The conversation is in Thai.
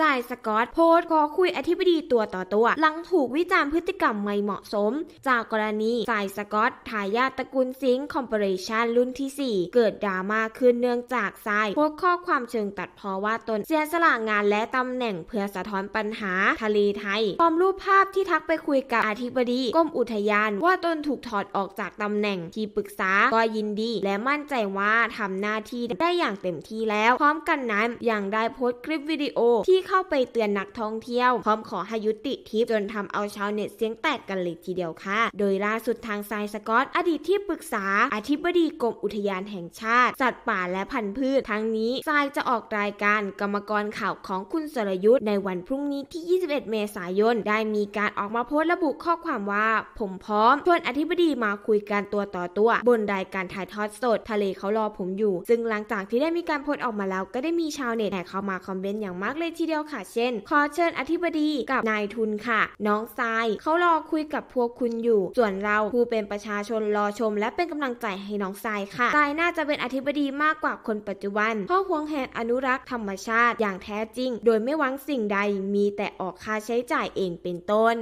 สายสกอตโพสต์ขอคุยอธิบดีตัวต่อตัว หลังถูกวิจารณ์พฤติกรรมไม่เหมาะสม จากกรณีสายสกอตทายาทตระกูลซิงค์คอมเปอเรชันรุ่นที่ 4 เกิดดราม่าขึ้นเนื่องจากสายโพสต์ข้อความเชิงตัดเพอว่าตนเสียสละงานและตำแหน่งเพื่อสะท้อนปัญหาทะเลไทยพร้อมรูปภาพที่ทักไปคุยกับอธิบดีกรมอุทยาน ว่าตนถูกถอดออกจากตำแหน่งที่ปรึกษาก็ยินดี และมั่นใจว่าทำหน้าที่ได้อย่างเต็มที่แล้ว พร้อมกันนั้นยังได้โพสต์คลิปวิดีโอที่เข้าไปเตือนนักท่องเที่ยว พร้อมขอให้ยุติทริปจนทำเอาชาวเน็ตเสียงแตกกันเลยทีเดียวค่ะ โดยล่าสุดทางทรายสกอต อดีตที่ปรึกษาอธิบดีกรมอุทยานแห่งชาติ สัตว์ป่าและพันธุ์พืช ทั้งนี้ทรายจะออกรายการกรรมกรข่าวของคุณสรยุทธ์ในวันพรุ่งนี้ที่ 21 เมษายน ได้มีการออกมาโพสต์ระบุข้อความว่า ผมพร้อมชวนอธิบดีมาคุยกันตัวต่อตัว บนรายการถ่ายทอดสด ทะเลเขารอผมอยู่ ซึ่งหลังจากที่ได้มีการโพสต์ออกมาแล้วก็ได้มีชาวเน็ตแห่เข้ามาคอมเมนต์อย่างมากเลยทีเดียวค่ะ เช่น ขอเชิญอธิบดีกับนายทุนค่ะ น้องทรายเขารอคุยกับพวกคุณอยู่ ส่วนเราผู้เป็นประชาชนรอชม และเป็นกำลังใจให้น้องทรายค่ะทรายน่าจะเป็นอธิบดีมากกว่าคนปัจจุบัน เพราะห่วงแหนอนุรักษ์ธรรมชาติอย่างแท้จริง โดยไม่หวังสิ่งใดมีแต่ออกค่าใช้จ่ายเองเป็นต้น